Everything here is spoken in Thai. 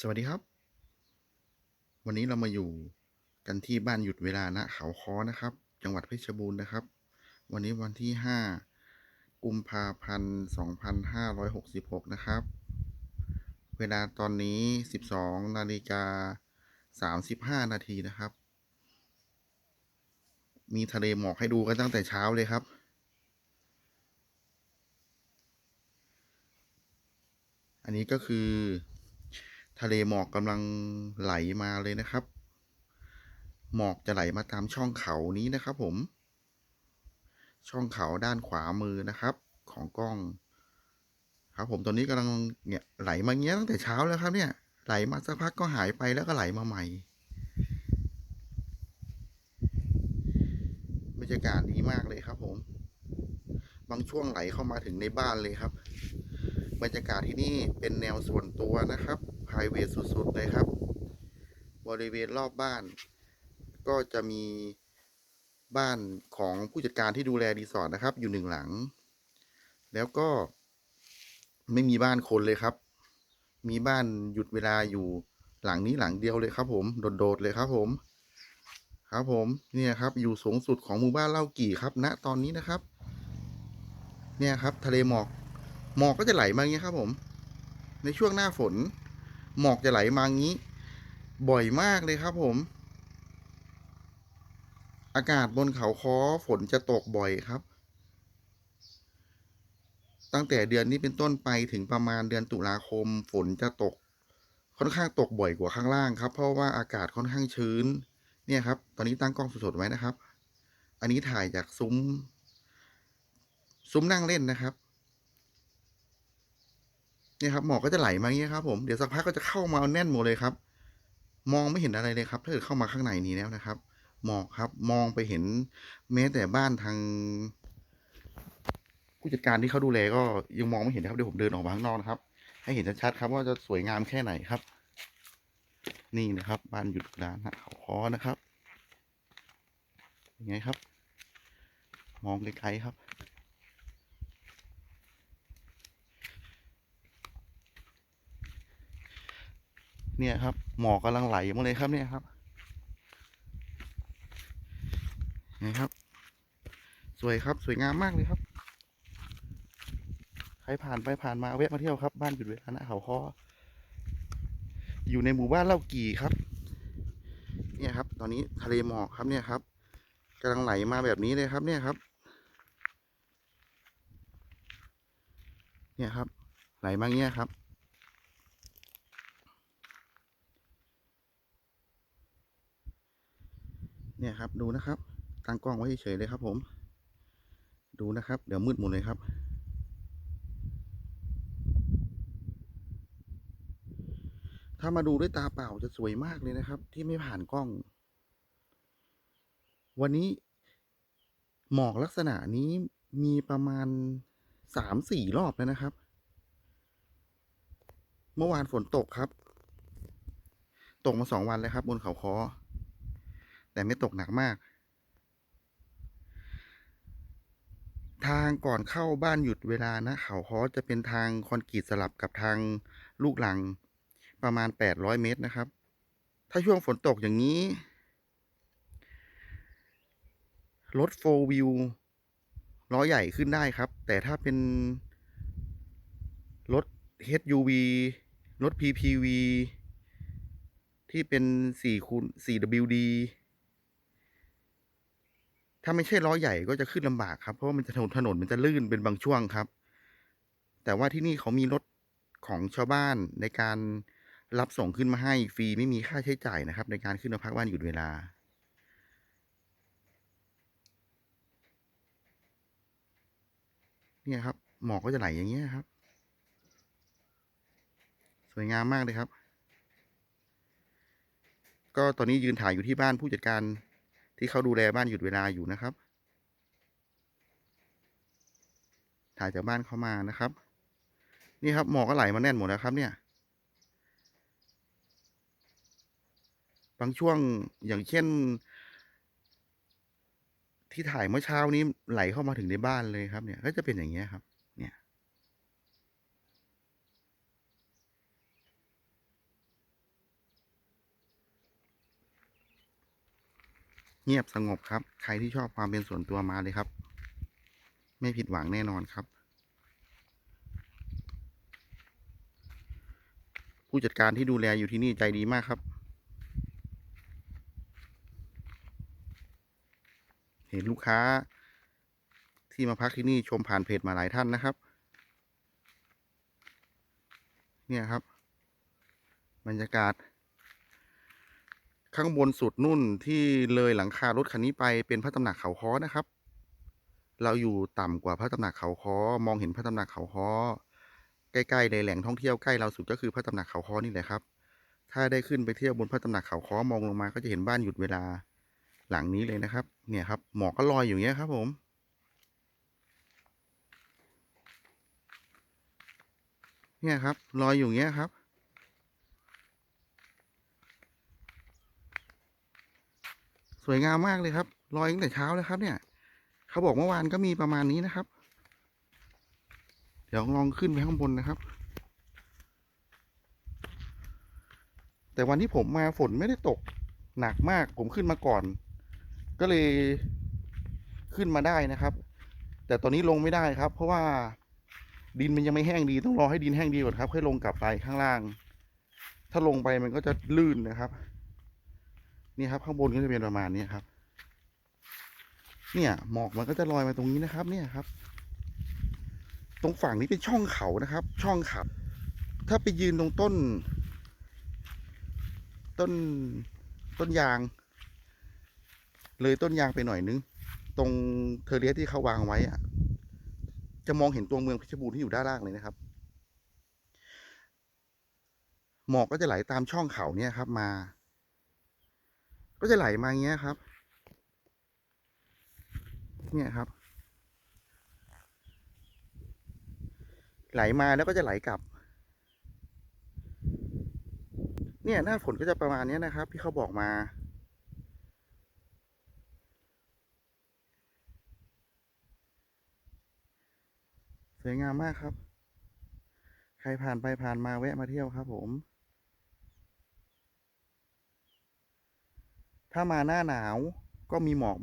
สวัสดีครับ วันนี้เรามาอยู่กันที่บ้านหยุดเวลาณเขาค้อนะครับ จังหวัดเพชรบูรณ์นะครับ วันนี้วันที่ 5 กุมภาพันธ์ 2566 นะครับ เวลาตอนนี้ 12 นาฬิกา 35 นาทีนะครับ มีทะเลหมอกให้ดูกันตั้งแต่เช้าเลยครับอันนี้ก็คือ ทะเลหมอกกำลังไหลมาเลยนะครับ หมอกจะไหลมาตามช่องเขานี้นะครับ ผม ช่องเขาด้านขวามือนะครับ ของกล้อง ครับผมตอนนี้กำลังเนี่ยไหลมาเงี้ยตั้งแต่เช้าแล้วครับเนี่ย ไหลมาสักพักก็หายไปแล้วก็ไหลมาใหม่บรรยากาศดีมากเลยครับ ผม บางช่วงไหลเข้ามาถึงในบ้านเลยครับ บรรยากาศที่นี่เป็นแนวส่วนตัวนะครับ r i v a t สุดๆเลยครับ บริเวณรอบบ้าน ก็จะมีบ้านของผู้จัดการที่ดูแลรีสอร์ทนะครับ อยู่หนึ่งหลัง แล้วก็ไม่มีบ้านคนเลยครับ มีบ้านหยุดเวลาอยู่หลังนี้หลังเดียวเลยครับ ผมโดดๆเลยครับ ผม ครับผมเนี่ยครับ อยู่สูงสุดของหมู่บ้านเล่ากี่ครับณตอนนี้นะครับ เนี่ยครับ ทะเลหมอกหมอกก็จะไหลมาอย่างนี้ครับ ผม ในช่วงหน้าฝน หมอกจะไหลมาอย่างนี้ บ่อยมากเลยครับผม อากาศบนเขาคอฝนจะตกบ่อยครับ ตั้งแต่เดือนนี้เป็นต้นไปถึงประมาณเดือนตุลาคม ฝนจะตก ค่อนข้างตกบ่อยกว่าข้างล่างครับ เพราะว่าอากาศค่อนข้างชื้น เนี่ยครับ ตอนนี้ตั้งกล้องสดๆไว้นะครับ อันนี้ถ่ายจากซุ้ม ซุ้มนั่งเล่นนะครับ เนี่ยครับหมอกก็จะไหลมาอย่างเงี้ยครับผมเดี๋ยวสักพักก็จะเข้ามาแน่นหมดเลยครับ มองไม่เห็นอะไรเลยครับ ถ้าเกิดเข้ามาข้างในนี้แล้วนะครับ หมอกครับมองไปเห็นแม้แต่บ้านทาง ผู้จัดการที่เขาดูแลก็ยังมองไม่เห็นนะครับเดี๋ยวผมเดินออกมาข้างนอกนะครับ ให้เห็นชัดๆครับ ว่าจะสวยงามแค่ไหนครับ นี่นะครับ บ้านหยุดร้านเขาคอนะครับยังไงครับ มองไกลๆครับ เนี่ยครับ หมอกกำลังไหลมาเลยครับเนี่ยครับเห็นครับ สวยครับสวยงามมากเลยครับ ใครผ่านไปผ่านมาแวะมาเที่ยวครับ บ้านหยุดเวลาณเขาคออยู่ในหมู่บ้านเล่ากี่ครับ เนี่ยครับ ตอนนี้ทะเลหมอกครับเนี่ยครับกำลังไหลมาแบบนี้เลยครับ เนี่ยครับ เนี่ยครับ ไหลมาเงี้ยครับ เนี่ยครับดูนะครับตั้งกล้องไว้เฉยเลยครับ ผม ดูนะครับ เดี๋ยวมืดหมดเลยครับ ถ้ามาดูด้วยตาเปล่าจะสวยมากเลยนะครับ ที่ไม่ผ่านกล้อง วันนี้หมอกลักษณะนี้มีประมาณสามสี่รอบแล้วนะครับ เมื่อวานฝนตกครับ ตกมาสองวันแล้วครับ บนเขาคอ แต่ไม่ตกหนักมาก ทางก่อนเข้าบ้านหยุดเวลานะเขาคอจะเป็นทางคอนกรีตสลับกับทางลูกหลังประมาณ 800 เมตรนะครับ ถ้าช่วงฝนตกอย่างนี้ รถโฟล์วิวล้อใหญ่ขึ้นได้ครับ แต่ถ้าเป็น รถ HUV รถ PPV ที่เป็น4คูณ 4 WD ถ้าไม่ใช่ล้อใหญ่ก็จะขึ้นลำบากครับ เพราะว่ามันจะถนนถนนมันจะลื่นเป็นบางช่วงครับ แต่ว่าที่นี่เขามีรถของชาวบ้านในการรับส่งขึ้นมาให้ฟรีไม่มีค่าใช้จ่ายนะครับ ในการขึ้นมาพักบ้านหยุดเวลา เนี่ยครับ หมอกก็จะไหลอย่างเงี้ยครับ สวยงามมากเลยครับ ก็ตอนนี้ยืนถ่ายอยู่ที่บ้านผู้จัดการ ที่เขาดูแลบ้านหยุดเวลาอยู่นะครับ ถ่ายจากบ้านเขามานะครับ นี่ครับหมอกก็ไหลมาแน่นหมดแล้วครับ เนี่ย บางช่วงอย่างเช่น ที่ถ่ายเมื่อเช้านี้ไหลเข้ามาถึงในบ้านเลยครับ เนี่ย ก็จะเป็นอย่างเงี้ยครับ เนี่ย เงียบสงบครับ ใครที่ชอบความเป็นส่วนตัวมาเลยครับ ไม่ผิดหวังแน่นอนครับ ผู้จัดการที่ดูแลอยู่ที่นี่ใจดีมากครับ เห็นลูกค้าที่มาพักที่นี่ชมผ่านเพจมาหลายท่านนะครับ เนี่ยครับ บรรยากาศ ข้างบนสุดนุ่นที่เลยหลังคารถคันนี้ไปเป็นพระตำหนักเขาค้อนะครับ เราอยู่ต่ำกว่าพระตำหนักเขาค้อมองเห็นพระตำหนักเขาค้อใกล้ๆในแหล่งท่องเที่ยวใกล้เราสุดก็คือพระตำหนักเขาค้อนี่แหละครับ ถ้าได้ขึ้นไปเที่ยวบนพระตำหนักเขาค้อมองลงมาก็จะเห็นบ้านหยุดเวลาหลังนี้เลยนะครับ เนี่ยครับหมอกก็ลอยอยู่เงี้ยครับ ผมเนี่ยครับลอยอยู่เงี้ยครับ สวยงามมากเลยครับ ลอยตั้งแต่เช้าเลยครับ เนี่ย เขาบอกเมื่อวานก็มีประมาณนี้นะครับ เดี๋ยวลองขึ้นไปข้างบนนะครับ แต่วันที่ผมมาฝนไม่ได้ตกหนักมาก ผมขึ้นมาก่อน ก็เลยขึ้นมาได้นะครับ แต่ตอนนี้ลงไม่ได้ครับ เพราะว่าดินมันยังไม่แห้งดี ต้องรอให้ดินแห้งดีก่อนครับ ค่อยลงกลับไปข้างล่าง ถ้าลงไปมันก็จะลื่นนะครับ นี่ครับข้างบนก็จะเป็นประมาณนี้ครับ เนี่ยหมอกมันก็จะลอยมาตรงนี้นะครับ เนี่ยครับ ตรงฝั่งนี้เป็นช่องเขานะครับ ช่องขับถ้าไปยืนตรงต้น ต้นต้นยาง เลยต้นยางไปหน่อยนึง ตรงเทเรียที่เขาวางไว้อะจะมองเห็นตัวเมืองเพชรบูรณ์ที่อยู่ด้านล่างเลยนะครับ หมอกก็จะไหลตามช่องเขาเนี่ยครับมา ก็จะไหลมาอย่างเงี้ยครับ เนี่ยครับ ไหลมาแล้วก็จะไหลกลับ เนี่ยหน้าฝนก็จะประมาณนี้นะครับที่เขาบอกมาสวยงามมากครับ ใครผ่านไปผ่านมาแวะมาเที่ยวครับผม ถ้ามาหน้าหนาวก็มีหมอก